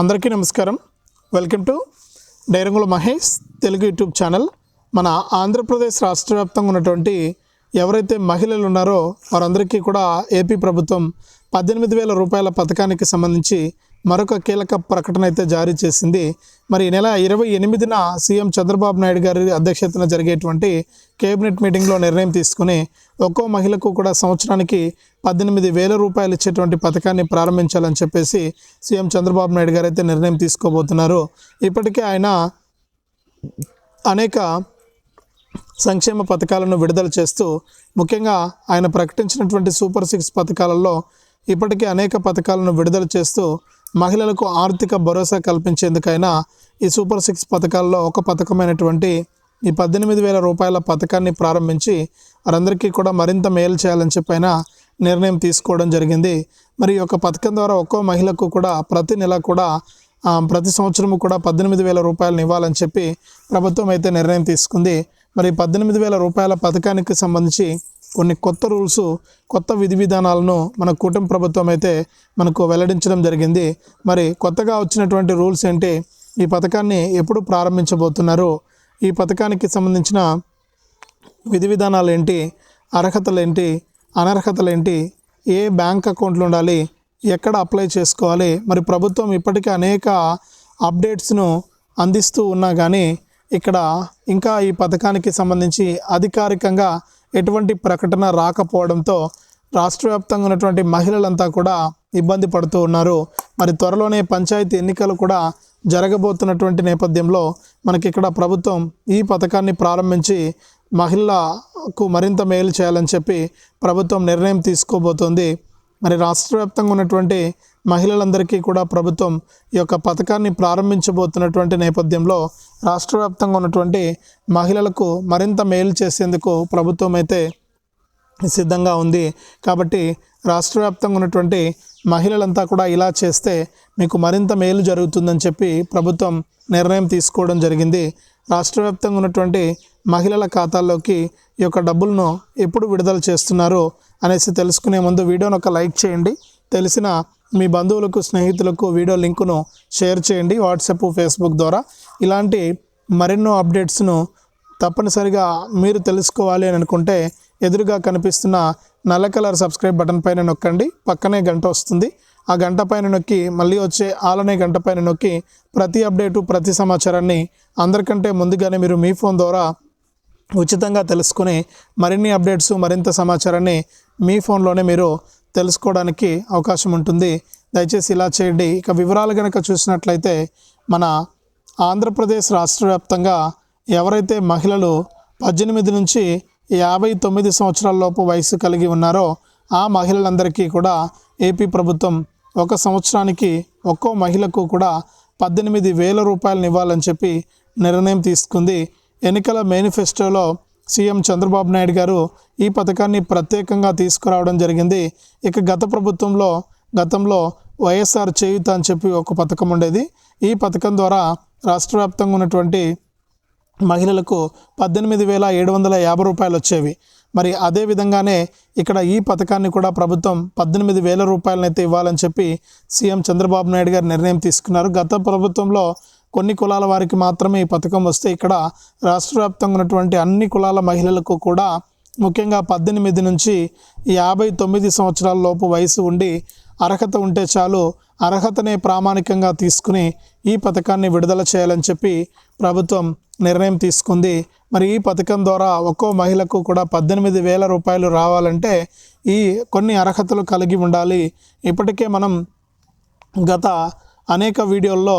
అందరికీ నమస్కారం. Welcome to Dairangula Mahesh Telugu YouTube channel. మన ఆంధ్రప్రదేశ్ రాష్ట్ర వ్యాప్తంగా ఉన్నటువంటి ఎవరైతే మహిళలు ఉన్నారో వారందరికీ కూడా ఏపీ ప్రభుత్వం పద్దెనిమిది వేల రూపాయల పథకానికి సంబంధించి మరొక కీలక ప్రకటన అయితే జారీ చేసింది. మరి ఈ నెల ఇరవై ఎనిమిదిన సీఎం చంద్రబాబు నాయుడు గారి అధ్యక్షతన జరిగేటువంటి కేబినెట్ మీటింగ్లో నిర్ణయం తీసుకుని ఒక్కో మహిళకు కూడా సంవత్సరానికి పద్దెనిమిది వేల రూపాయలు ఇచ్చేటువంటి పథకాన్ని ప్రారంభించాలని చెప్పేసి సీఎం చంద్రబాబు నాయుడు గారు అయితే నిర్ణయం తీసుకోబోతున్నారు. ఇప్పటికే ఆయన అనేక సంక్షేమ పథకాలను విడుదల చేస్తూ ముఖ్యంగా ఆయన ప్రకటించినటువంటి సూపర్ సిక్స్ పథకాలలో ఇప్పటికే అనేక పథకాలను విడుదల చేస్తూ మహిళలకు ఆర్థిక భరోసా కల్పించేందుకైనా ఈ సూపర్ సిక్స్ పథకాల్లో ఒక పథకమైనటువంటి ఈ పద్దెనిమిది వేల రూపాయల పథకాన్ని ప్రారంభించి వారందరికీ కూడా మరింత మేలు చేయాలని చెప్పైనా నిర్ణయం తీసుకోవడం జరిగింది. మరి ఈ యొక్క పథకం ద్వారా ఒక్కో మహిళకు కూడా ప్రతి నెల కూడా ప్రతి సంవత్సరము కూడా పద్దెనిమిది వేల రూపాయలను ఇవ్వాలని చెప్పి ప్రభుత్వం అయితే నిర్ణయం తీసుకుంది. మరి పద్దెనిమిది వేల రూపాయల పథకానికి సంబంధించి కొన్ని కొత్త రూల్స్ కొత్త విధి విధానాలను మన కూటమి ప్రభుత్వం అయితే మనకు వెల్లడించడం జరిగింది. మరి కొత్తగా వచ్చినటువంటి రూల్స్ ఏంటి? ఈ పథకాన్ని ఎప్పుడు ప్రారంభించబోతున్నారు? ఈ పథకానికి సంబంధించిన విధి విధానాలు ఏంటి? అర్హతలు ఏంటి? అనర్హతలు ఏంటి? ఏ బ్యాంక్ అకౌంట్లు ఉండాలి? ఎక్కడ అప్లై చేసుకోవాలి? మరి ప్రభుత్వం ఇప్పటికీ అనేక అప్డేట్స్ను అందిస్తూ ఉన్నా కానీ ఇక్కడ ఇంకా ఈ పథకానికి సంబంధించి అధికారికంగా ఎటువంటి ప్రకటన రాకపోవడంతో రాష్ట్ర వ్యాప్తంగా ఉన్నటువంటి మహిళలంతా కూడా ఇబ్బంది పడుతూ ఉన్నారు. మరి త్వరలోనే పంచాయతీ ఎన్నికలు కూడా జరగబోతున్నటువంటి నేపథ్యంలో మనకి ఇక్కడ ప్రభుత్వం ఈ పథకాన్ని ప్రారంభించి మహిళలకు మరింత మేలు చేయాలని చెప్పి ప్రభుత్వం నిర్ణయం తీసుకోబోతోంది. మరి రాష్ట్ర వ్యాప్తంగా ఉన్నటువంటి మహిళలందరికీ కూడా ప్రభుత్వం ఈ యొక్క పథకాన్ని ప్రారంభించబోతున్నటువంటి నేపథ్యంలో రాష్ట్ర వ్యాప్తంగా ఉన్నటువంటి మహిళలకు మరింత మేలు చేసేందుకు ప్రభుత్వం అయితే సిద్ధంగా ఉంది. కాబట్టి రాష్ట్ర వ్యాప్తంగా ఉన్నటువంటి మహిళలంతా కూడా ఇలా చేస్తే మీకు మరింత మేలు జరుగుతుందని చెప్పి ప్రభుత్వం నిర్ణయం తీసుకోవడం జరిగింది. రాష్ట్ర వ్యాప్తంగా ఉన్నటువంటి మహిళల ఖాతాల్లోకి ఈ యొక్క డబ్బులను ఎప్పుడు విడుదల చేస్తున్నారు అనేసి తెలుసుకునే ముందు వీడియోను ఒక లైక్ చేయండి. తెలిసిన మీ బంధువులకు స్నేహితులకు వీడియో లింకును షేర్ చేయండి వాట్సాప్ ఫేస్బుక్ ద్వారా. ఇలాంటి మరెన్నో అప్డేట్స్ను తప్పనిసరిగా మీరు తెలుసుకోవాలి అని అనుకుంటే ఎదురుగా కనిపిస్తున్న నల్ల కలర్ సబ్స్క్రైబ్ బటన్ పైన నొక్కండి. పక్కనే గంట వస్తుంది. ఆ గంట పైన నొక్కి మళ్ళీ వచ్చే ఆలనే గంట పైన నొక్కి ప్రతి అప్డేటు ప్రతి సమాచారాన్ని అందరికంటే ముందుగానే మీరు మీ ఫోన్ ద్వారా ఉచితంగా తెలుసుకుని మరిన్ని అప్డేట్స్ మరింత సమాచారాన్ని మీ ఫోన్లోనే మీరు తెలుసుకోవడానికి అవకాశం ఉంటుంది. దయచేసి ఇలా చేయండి. ఇక వివరాలు కనుక చూసినట్లయితే మన ఆంధ్రప్రదేశ్ రాష్ట్ర వ్యాప్తంగా ఎవరైతే మహిళలు పద్దెనిమిది నుంచి యాభై తొమ్మిది సంవత్సరాల లోపు వయసు కలిగి ఉన్నారో ఆ మహిళలందరికీ కూడా ఏపీ ప్రభుత్వం ఒక సంవత్సరానికి ఒక్కో మహిళకు కూడా పద్దెనిమిది వేల రూపాయలు ఇవ్వాలని చెప్పి నిర్ణయం తీసుకుంది. ఎన్నికల మేనిఫెస్టోలో సీఎం చంద్రబాబు నాయుడు గారు ఈ పథకాన్ని ప్రత్యేకంగా తీసుకురావడం జరిగింది. ఇక గత ప్రభుత్వంలో గతంలో వైఎస్ఆర్ చేయుత అని చెప్పి ఒక పథకం ఉండేది. ఈ పథకం ద్వారా రాష్ట్ర వ్యాప్తంగా ఉన్నటువంటి మహిళలకు పద్దెనిమిది వేల ఏడు వందల యాభై రూపాయలు వచ్చేవి. మరి అదే విధంగానే ఇక్కడ ఈ పథకాన్ని కూడా ప్రభుత్వం పద్దెనిమిది వేల రూపాయలనైతే ఇవ్వాలని చెప్పి సీఎం చంద్రబాబు నాయుడు గారు నిర్ణయం తీసుకున్నారు. గత ప్రభుత్వంలో కొన్ని కులాల వారికి మాత్రమే ఈ పథకం వస్తే ఇక్కడ రాష్ట్ర వ్యాప్తంగా ఉన్నటువంటి అన్ని కులాల మహిళలకు కూడా ముఖ్యంగా పద్దెనిమిది నుంచి యాభై తొమ్మిది సంవత్సరాల లోపు వయసు ఉండి అర్హత ఉంటే చాలు అర్హతనే ప్రామాణికంగా తీసుకుని ఈ పథకాన్ని విడుదల చేయాలని చెప్పి ప్రభుత్వం నిర్ణయం తీసుకుంది. మరి ఈ పథకం ద్వారా ఒక్కో మహిళకు కూడా పద్దెనిమిది వేల రూపాయలు రావాలంటే ఈ కొన్ని అర్హతలు కలిగి ఉండాలి. ఇప్పటికే మనం గత అనేక వీడియోల్లో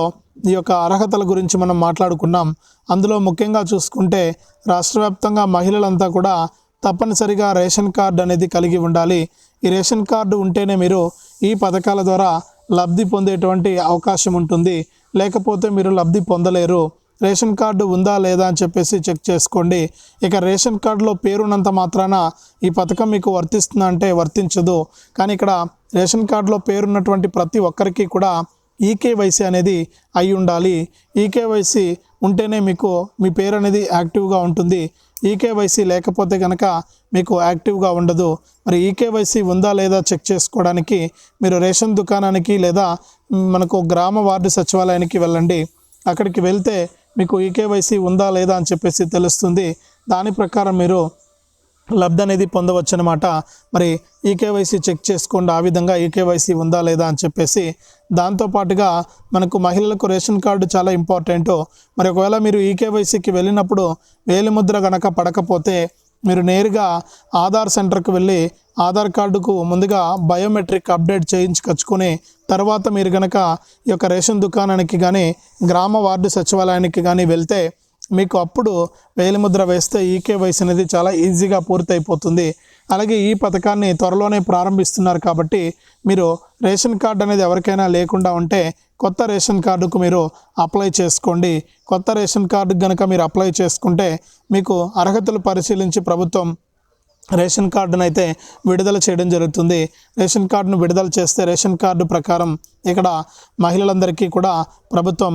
ఈ యొక్క అర్హతల గురించి మనం మాట్లాడుకున్నాం. అందులో ముఖ్యంగా చూసుకుంటే రాష్ట్ర వ్యాప్తంగా మహిళలంతా కూడా తప్పనిసరిగా రేషన్ కార్డు అనేది కలిగి ఉండాలి. ఈ రేషన్ కార్డు ఉంటేనే మీరు ఈ పథకాల ద్వారా లబ్ధి పొందేటువంటి అవకాశం ఉంటుంది. లేకపోతే మీరు లబ్ధి పొందలేరు. రేషన్ కార్డు ఉందా లేదా అని చెప్పేసి చెక్ చేసుకోండి. ఇక రేషన్ కార్డులో పేరున్నంత మాత్రాన ఈ పథకం మీకు వర్తిస్తుందంటే వర్తించదు. కానీ ఇక్కడ రేషన్ కార్డులో పేరున్నటువంటి ప్రతి ఒక్కరికి కూడా ఈకేవైసీ అనేది అయి ఉండాలి. ఈకేవైసీ ఉంటేనే మీకు మీ పేరు అనేది యాక్టివ్గా ఉంటుంది. ఈకేవైసీ లేకపోతే కనుక మీకు యాక్టివ్గా ఉండదు. మరి ఈకేవైసీ ఉందా లేదా చెక్ చేసుకోవడానికి మీరు రేషన్ దుకాణానికి లేదా మనకు గ్రామ వార్డు సచివాలయానికి వెళ్ళండి. అక్కడికి వెళ్తే మీకు ఈకేవైసీ ఉందా లేదా అని చెప్పేసి తెలుస్తుంది. దాని ప్రకారం మీరు లబ్ధి అనేది పొందవచ్చు అనమాట మరి ఈ కేవైసీ చెక్ చేసుకోండి ఆ విధంగా ఈకేవైసీ ఉందా లేదా అని చెప్పేసి. దాంతోపాటుగా మనకు మహిళలకు రేషన్ కార్డు చాలా ఇంపార్టెంట్ మరి ఒకవేళ మీరు ఈ కేవైసీకి వెళ్ళినప్పుడు వేలిముద్ర గనక పడకపోతే మీరు నేరుగా ఆధార్ సెంటర్కి వెళ్ళి ఆధార్ కార్డుకు ముందుగా బయోమెట్రిక్ అప్డేట్ చేయించుకొచ్చుకొని తర్వాత మీరు గనక ఈ యొక్క రేషన్ దుకాణానికి కానీ గ్రామ వార్డు సచివాలయానికి కానీ వెళ్తే మీకు అప్పుడు వేలిముద్ర వేస్తే ఈకేవైసీ అనేది చాలా ఈజీగా పూర్తయిపోతుంది. అలాగే ఈ పథకాన్ని త్వరలోనే ప్రారంభిస్తున్నారు కాబట్టి మీరు రేషన్ కార్డు అనేది ఎవరికైనా లేకుండా ఉంటే కొత్త రేషన్ కార్డుకు మీరు అప్లై చేసుకోండి. కొత్త రేషన్ కార్డు కనుక మీరు అప్లై చేసుకుంటే మీకు అర్హతలు పరిశీలించి ప్రభుత్వం రేషన్ కార్డును అయితే విడుదల చేయడం జరుగుతుంది. రేషన్ కార్డును విడుదల చేస్తే రేషన్ కార్డు ప్రకారం ఇక్కడ మహిళలందరికీ కూడా ప్రభుత్వం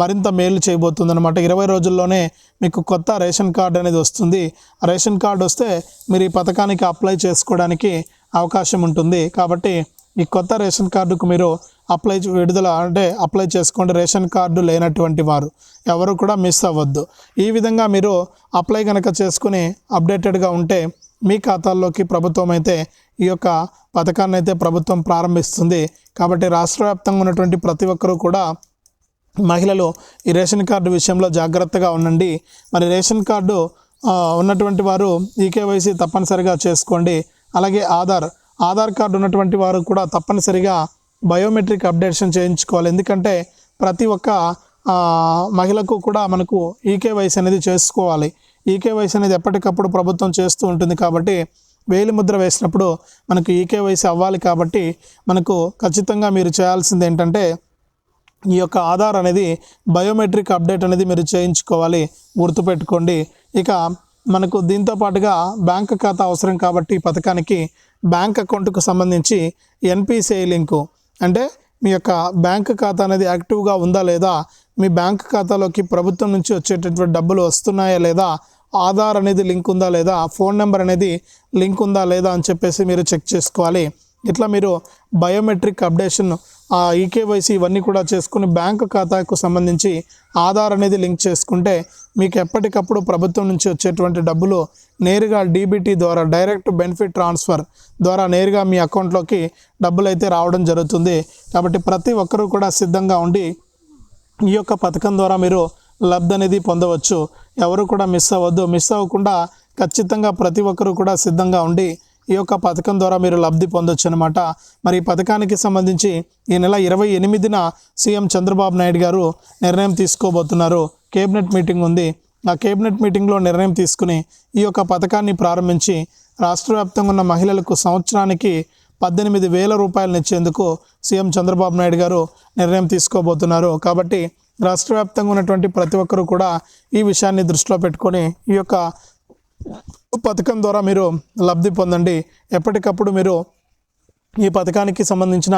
మరింత మేలు చేయబోతుంది అనమాట ఇరవై రోజుల్లోనే మీకు కొత్త రేషన్ కార్డు అనేది వస్తుంది. రేషన్ కార్డు వస్తే మీరు ఈ పథకానికి అప్లై చేసుకోవడానికి అవకాశం ఉంటుంది. కాబట్టి ఈ కొత్త రేషన్ కార్డుకు మీరు అప్లై విడుదల అంటే అప్లై చేసుకోండి. రేషన్ కార్డు లేనటువంటి వారు ఎవరు కూడా మిస్ అవ్వద్దు. ఈ విధంగా మీరు అప్లై కనుక చేసుకుని అప్డేటెడ్గా ఉంటే మీ ఖాతాల్లోకి ప్రభుత్వం అయితే ఈ యొక్క పథకాన్ని అయితే ప్రభుత్వం ప్రారంభిస్తుంది. కాబట్టి రాష్ట్ర వ్యాప్తంగా ఉన్నటువంటి ప్రతి ఒక్కరూ కూడా మహిళలు ఈ రేషన్ కార్డు విషయంలో జాగ్రత్తగా ఉండండి. మరి రేషన్ కార్డు ఉన్నటువంటి వారు ఈకేవైసీ తప్పనిసరిగా చేసుకోండి. అలాగే ఆధార్ ఆధార్ కార్డు ఉన్నటువంటి వారు కూడా తప్పనిసరిగా బయోమెట్రిక్ అప్డేషన్ చేయించుకోవాలి. ఎందుకంటే ప్రతి ఒక్క మహిళకు కూడా మనకు ఈకేవైసీ అనేది చేసుకోవాలి. ఈకేవైసీ అనేది ఎప్పటికప్పుడు ప్రభుత్వం చేస్తూ ఉంటుంది కాబట్టి వేలి ముద్ర వేసినప్పుడు మనకు ఈకేవైసీ అవ్వాలి కాబట్టి మనకు ఖచ్చితంగా మీరు చేయాల్సింది ఏంటంటే ఈ యొక్క ఆధార్ అనేది బయోమెట్రిక్ అప్డేట్ అనేది మీరు చేయించుకోవాలి గుర్తుపెట్టుకోండి. ఇక మనకు దీంతో పాటుగా బ్యాంక్ ఖాతా అవసరం కాబట్టి ఈ పథకానికి బ్యాంక్ అకౌంట్కు సంబంధించి ఎన్పిసిఐ లింకు. అంటే మీ యొక్క బ్యాంక్ ఖాతా అనేది యాక్టివ్గా ఉందా లేదా మీ బ్యాంక్ ఖాతాలోకి ప్రభుత్వం నుంచి వచ్చేటటువంటి డబ్బులు వస్తున్నాయా లేదా ఆధార్ అనేది లింక్ ఉందా లేదా ఫోన్ నెంబర్ అనేది లింక్ ఉందా లేదా అని చెప్పేసి మీరు చెక్ చేసుకోవాలి. ఇట్లా మీరు బయోమెట్రిక్ అప్డేషన్ ఆ ఈకేవైసీ ఇవన్నీ కూడా చేసుకుని బ్యాంకు ఖాతాకు సంబంధించి ఆధార్ అనేది లింక్ చేసుకుంటే మీకు ఎప్పటికప్పుడు ప్రభుత్వం నుంచి వచ్చేటువంటి డబ్బులు నేరుగా డీబీటీ ద్వారా డైరెక్ట్ బెనిఫిట్ ట్రాన్స్ఫర్ ద్వారా నేరుగా మీ అకౌంట్లోకి డబ్బులు అయితే రావడం జరుగుతుంది. కాబట్టి ప్రతి ఒక్కరూ కూడా సిద్ధంగా ఉండి ఈ యొక్క పథకం ద్వారా మీరు లబ్ధి అనేది పొందవచ్చు. ఎవరు కూడా మిస్ అవ్వద్దు. మిస్ అవ్వకుండా ఖచ్చితంగా ప్రతి ఒక్కరూ కూడా సిద్ధంగా ఉండి ఈ యొక్క పథకం ద్వారా మీరు లబ్ధి పొందొచ్చు అనమాట మరి ఈ పథకానికి సంబంధించి ఈ నెల ఇరవై ఎనిమిదిన సీఎం చంద్రబాబు నాయుడు గారు నిర్ణయం తీసుకోబోతున్నారు. కేబినెట్ మీటింగ్ ఉంది. ఆ కేబినెట్ మీటింగ్లో నిర్ణయం తీసుకుని ఈ యొక్క పథకాన్ని ప్రారంభించి రాష్ట్ర వ్యాప్తంగా ఉన్న మహిళలకు సంవత్సరానికి పద్దెనిమిది వేల రూపాయలు ఇచ్చేందుకు సీఎం చంద్రబాబు నాయుడు గారు నిర్ణయం తీసుకోబోతున్నారు. కాబట్టి రాష్ట్ర వ్యాప్తంగా ఉన్నటువంటి ప్రతి ఒక్కరూ కూడా ఈ విషయాన్ని దృష్టిలో పెట్టుకొని ఈ యొక్క పథకం ద్వారా మీరు లబ్ధి పొందండి. ఎప్పటికప్పుడు మీరు ఈ పథకానికి సంబంధించిన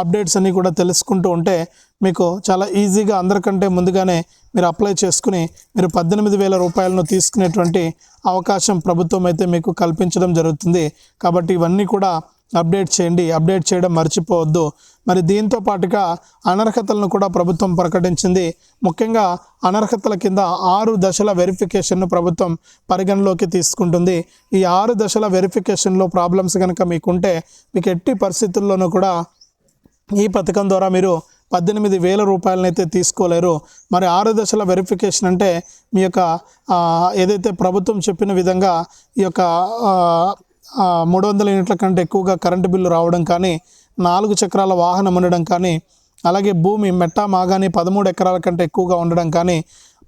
అప్డేట్స్ అన్నీ కూడా తెలుసుకుంటూ ఉంటే మీకు చాలా ఈజీగా అందరికంటే ముందుగానే మీరు అప్లై చేసుకుని మీరు పద్దెనిమిది వేల రూపాయలను తీసుకునేటువంటి అవకాశం ప్రభుత్వం అయితే మీకు కల్పించడం జరుగుతుంది. కాబట్టి ఇవన్నీ కూడా అప్డేట్ చేయండి. అప్డేట్ చేయడం మర్చిపోవద్దు. మరి దీంతో పాటుగా అనర్హతలను కూడా ప్రభుత్వం ప్రకటించింది. ముఖ్యంగా అనర్హతల కింద ఆరు దశల వెరిఫికేషన్ను ప్రభుత్వం పరిగణలోకి తీసుకుంటుంది. ఈ ఆరు దశల వెరిఫికేషన్లో ప్రాబ్లమ్స్ కనుక మీకుంటే మీకు ఎట్టి పరిస్థితుల్లోనూ కూడా ఈ పథకం ద్వారా మీరు పద్దెనిమిది వేల రూపాయలనైతే తీసుకోలేరు. మరి ఆరు దశల వెరిఫికేషన్ అంటే మీ యొక్క ఏదైతే ప్రభుత్వం చెప్పిన విధంగా ఈ యొక్క మూడు వందల యూనిట్ల కంటే ఎక్కువగా కరెంటు బిల్లు రావడం కానీ నాలుగు చక్రాల వాహనం ఉండడం కానీ అలాగే భూమి మెట్టా మాగాని పదమూడు ఎకరాల కంటే ఎక్కువగా ఉండడం కానీ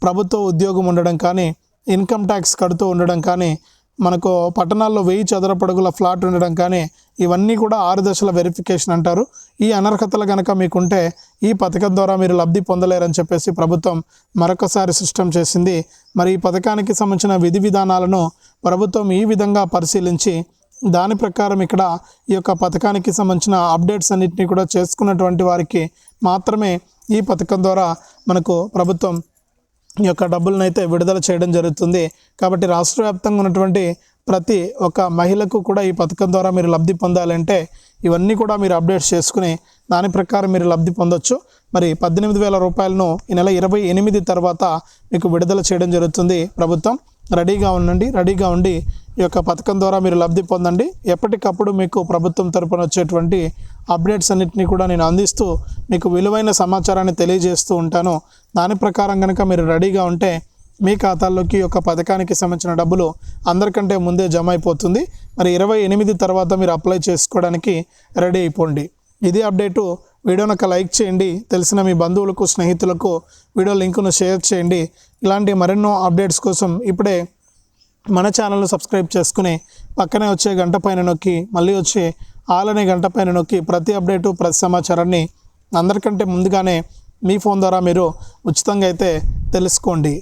ప్రభుత్వ ఉద్యోగం ఉండడం కానీ ఇన్కమ్ ట్యాక్స్ కడుతూ ఉండడం కానీ మనకు పట్టణాల్లో వెయ్యి చదరపడుగుల ఫ్లాట్ ఉండడం కానీ ఇవన్నీ కూడా ఆరు దశల వెరిఫికేషన్ అంటారు. ఈ అనర్హతలు కనుక మీకుంటే ఈ పథకం ద్వారా మీరు లబ్ధి పొందలేరని చెప్పేసి ప్రభుత్వం మరొకసారి సిస్టమ్ చేసింది. మరి ఈ పథకానికి సంబంధించిన విధి విధానాలను ప్రభుత్వం ఈ విధంగా పరిశీలించి దాని ప్రకారం ఇక్కడ ఈ యొక్క పథకానికి సంబంధించిన అప్డేట్స్ అన్నింటినీ కూడా చేసుకున్నటువంటి వారికి మాత్రమే ఈ పథకం ద్వారా మనకు ప్రభుత్వం యొక్క డబ్బులను అయితే విడుదల చేయడం జరుగుతుంది. కాబట్టి రాష్ట్ర వ్యాప్తంగా ఉన్నటువంటి ప్రతి ఒక్క మహిళకు కూడా ఈ పథకం ద్వారా మీరు లబ్ధి పొందాలంటే ఇవన్నీ కూడా మీరు అప్డేట్ చేసుకుని దాని ప్రకారం మీరు లబ్ధి పొందొచ్చు. మరి పద్దెనిమిది వేల రూపాయలను ఈ నెల ఇరవై ఎనిమిది తర్వాత మీకు విడుదల చేయడం జరుగుతుంది ప్రభుత్వం. రెడీగా ఉండండి రెడీగా ఉండి ఈ యొక్క పథకం ద్వారా మీరు లబ్ధి పొందండి. ఎప్పటికప్పుడు మీకు ప్రభుత్వం తరపున వచ్చేటువంటి అప్డేట్స్ అన్నింటినీ కూడా నేను అందిస్తూ మీకు విలువైన సమాచారాన్ని తెలియజేస్తూ ఉంటాను. దాని ప్రకారం కనుక మీరు రెడీగా ఉంటే మీ ఖాతాల్లోకి ఈ యొక్క పథకానికి సంబంధించిన డబ్బులు అందరికంటే ముందే జమ అయిపోతుంది మరి ఇరవై ఎనిమిది తర్వాత మీరు అప్లై చేసుకోవడానికి రెడీ అయిపోండి. ఇది అప్డేటు వీడియోని ఒక లైక్ చేయండి. తెలిసిన మీ బంధువులకు స్నేహితులకు వీడియో లింకును షేర్ చేయండి. ఇలాంటి మరెన్నో అప్డేట్స్ కోసం ఇప్పుడే మన ఛానల్ను సబ్స్క్రైబ్ చేసుకుని పక్కనే వచ్చే గంట పైన నొక్కి మళ్ళీ వచ్చే ఆలనే గంట పైన నొక్కి ప్రతి అప్డేటు ప్రతి సమాచారాన్ని అందరికంటే ముందుగానే మీ ఫోన్ ద్వారా మీరు ఉచితంగా అయితే తెలుసుకోండి.